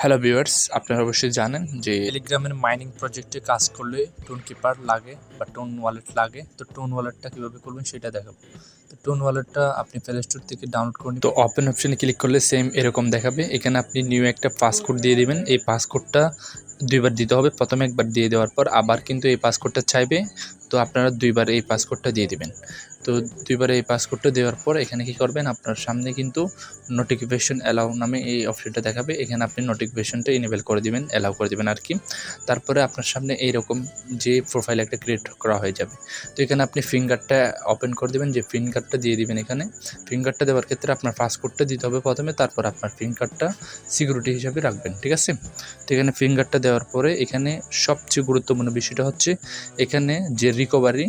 Hello viewers আপনারা অবশ্যই জানেন যে টেলিগ্রামের মাইনিং প্রজেক্টে কাজ করলে টোন কিপার লাগে বা টোন ওয়ালেট লাগে। তো টোন ওয়ালেটটা কীভাবে করবেন সেটা দেখাবো। তো টোন ওয়ালেটটা আপনি প্লে স্টোর থেকে ডাউনলোড করে তো ওপেন অপশনে ক্লিক করলে সেম এরকম দেখাবে। এখানে আপনি নিউ একটা পাসকোড দিয়ে দিবেন। এই পাসকোডটা দুইবার দিতে হবে। প্রথমে একবার দিয়ে দেওয়ার পর আবার কিন্তু এই পাসকোডটা চাইবে। তো আপনারা দুইবার এই পাসকোডটা দিয়ে দিবেন। তো দুইবার এই পাসকোডটা দেওয়ার পর এখানে কি করবেন? আপনার সামনে কিন্তু নোটিফিকেশন অ্যালাউ নামে এই অপশনটা দেখাবে। এখানে আপনি নোটিফিকেশনটা ইনেবল করে দিবেন অ্যালাউ করে দিবেন আর কি। তারপরে আপনার সামনে এইরকম যে প্রোফাইল একটা ক্রিয়েট করা হয়ে যাবে। তো এখানে আপনি ফিঙ্গারটা ওপেন করে দিবেন, যে ফিঙ্গারটা দিয়ে দিবেন এখানে। ফিঙ্গারটা দেওয়ার ক্ষেত্রে আপনার পাসপোর্টটা দিতে হবে প্রথমে, তারপর আপনার ফিঙ্গারটা সিকিউরিটি হিসাবে রাখবেন, ঠিক আছে? তো এখানে ফিঙ্গারটা দেওয়ার পরে এখানে সবচেয়ে গুরুত্বপূর্ণ বিষয়টা হচ্ছে, এখানে যে রিকভারি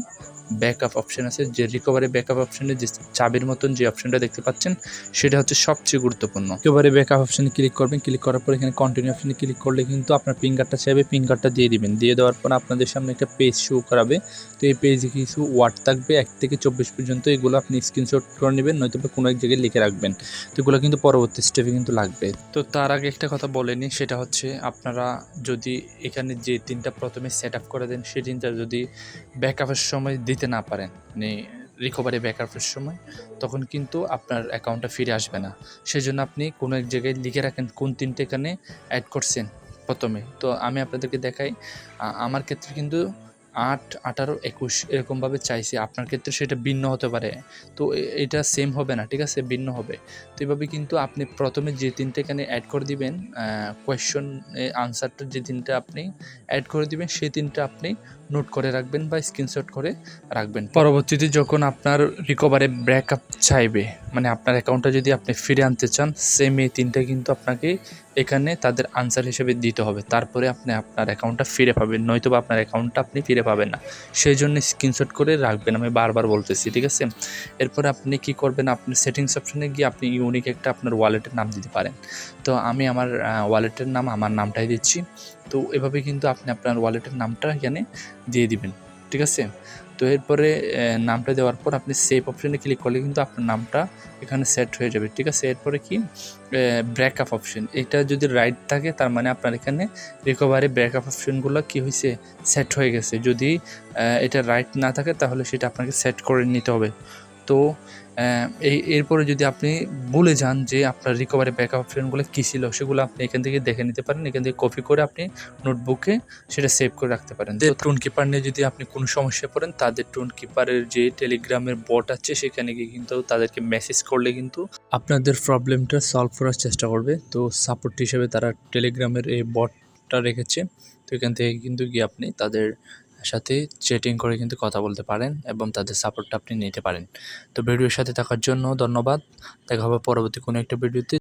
ব্যাকআপ অপশান আছে যে রিকভারি ব্যাকআপ অপশানে যে চাবির মতন যে অপশানটা দেখতে পাচ্ছেন সেটা হচ্ছে সবচেয়ে গুরুত্বপূর্ণ। রিকভারি ব্যাকআপ অপশনে ক্লিক করবেন ক্লিক করার পর এখানে কন্টিনিউ অপশানে ক্লিক করলে কিন্তু আপনার ফিঙ্গারটা চাইবে ফিঙ্গারটা দিয়ে দিবেন। দিয়ে দেওয়ার পর আপনাদের সামনে একটা পেজ শো করাবে। তো এই পেজে কিছু ওয়ার্ড থাকবে এক থেকে চব্বিশ পর্যন্ত এগুলো আপনি স্ক্রিনশট করে নেবেন নয়তো বা কোনো এক জায়গায় লিখে রাখবেন। তো এগুলো কিন্তু পরবর্তী স্টেপে কিন্তু লাগবে। তো তার আগে একটা কথা বলেনি সেটা হচ্ছে আপনারা যদি এখানে যে তিনটা প্রথমে সেট আপ করে দেন সেই তিনটা যদি ব্যাকআপের সময় দিতে না পারেন মানে রিকভারি ব্যাক আপের সময়, তখন কিন্তু আপনার অ্যাকাউন্টটা ফিরে আসবে না। সেই জন্য আপনি কোনো এক জায়গায় লিখে রাখেন কোন তিনটে এখানে অ্যাড করছেন প্রথমে। তো আমি আপনাদেরকে দেখাই আমার ক্ষেত্রে কিন্তু আট, আঠারো, একুশ এরকমভাবে চাইছি। আপনার ক্ষেত্রে সেটা ভিন্ন হতে পারে। তো এটা সেম হবে না, ঠিক আছে? ভিন্ন হবে। তো এভাবে কিন্তু আপনি প্রথমে যে তিনটে এখানে অ্যাড করে দিবেন কোয়েশ্চন আনসারটা যে তিনটা আপনি অ্যাড করে দিবেন, সেই তিনটা আপনি নোট করে রাখবেন বা স্ক্রিনশট করে রাখবেন। পরবর্তীতে যখন আপনার রিকভারি ব্যাকআপ চাইবে মানে আপনার অ্যাকাউন্টটা যদি আপনি ফিরে আনতে চান সেম এই তিনটা কিন্তু আপনাকে এখানে তাদের আনসার হিসেবে দিতে হবে। তারপরে আপনি আপনার অ্যাকাউন্টটা ফিরে পাবেন নয়তো বা আপনার অ্যাকাউন্টটা আপনি ফিরে পাবেন না। সেই জন্য স্ক্রিনশট করে রাখবেন, আমি বারবার বলতেছি, ঠিক আছে? এরপরে আপনি কি করবেন, আপনি সেটিংস অপশনে গিয়ে আপনি ইউনিক একটা আপনার ওয়ালেটের নাম দিতে পারেন। তো আমি আমার ওয়ালেটের নাম, আমার নামটাই দিচ্ছি। তো এভাবে কিন্তু আপনি আপনার ওয়ালেটের নামটা এখানে দিয়ে দিবেন। ঠিক আছে? তো এরপরে নামটা দেওয়ার পর আপনি সেভ অপশানে ক্লিক করলে কিন্তু আপনার নামটা এখানে সেট হয়ে যাবে, ঠিক আছে? এরপরে কি? ব্রেকআপ অপশান এটা যদি রাইট থাকে, তার মানে আপনার এখানে রিকভারি ব্রেকআপ অপশনগুলো কি হয়েছে সেট হয়ে গেছে। যদি এটা রাইট না থাকে, তাহলে সেটা আপনাকে সেট করে নিতে হবে। তো এই এরপরে যদি আপনি ভুলে যান যে আপনার রিকভারি ব্যাকআপ অপশনগুলো কী ছিল সেগুলো আপনি এখান থেকে দেখে নিতে পারেন। এখান থেকে কপি করে আপনি নোটবুকে সেটা সেভ করে রাখতে পারেন। তো টুন কিপার নিয়ে যদি আপনি কোনো সমস্যায় পড়েন তাদের টুন কিপারের যে টেলিগ্রামের বট আছে সেখানে গিয়ে কিন্তু তাদেরকে মেসেজ করলে কিন্তু আপনাদের প্রবলেমটা সলভ করার চেষ্টা করবে। তো সাপোর্ট হিসেবে তারা টেলিগ্রামের এই বটটা রেখেছে। তো এখান থেকে কিন্তু গিয়ে আপনি তাদের সাথে চ্যাটিং করে কিন্তু কথা বলতে পারেন এবং তাদের সাপোর্টটা আপনি নিতে পারেন। তো ভিডিওর সাথে থাকার জন্য ধন্যবাদ। দেখা হবে পরবর্তী কোনো একটা ভিডিওতে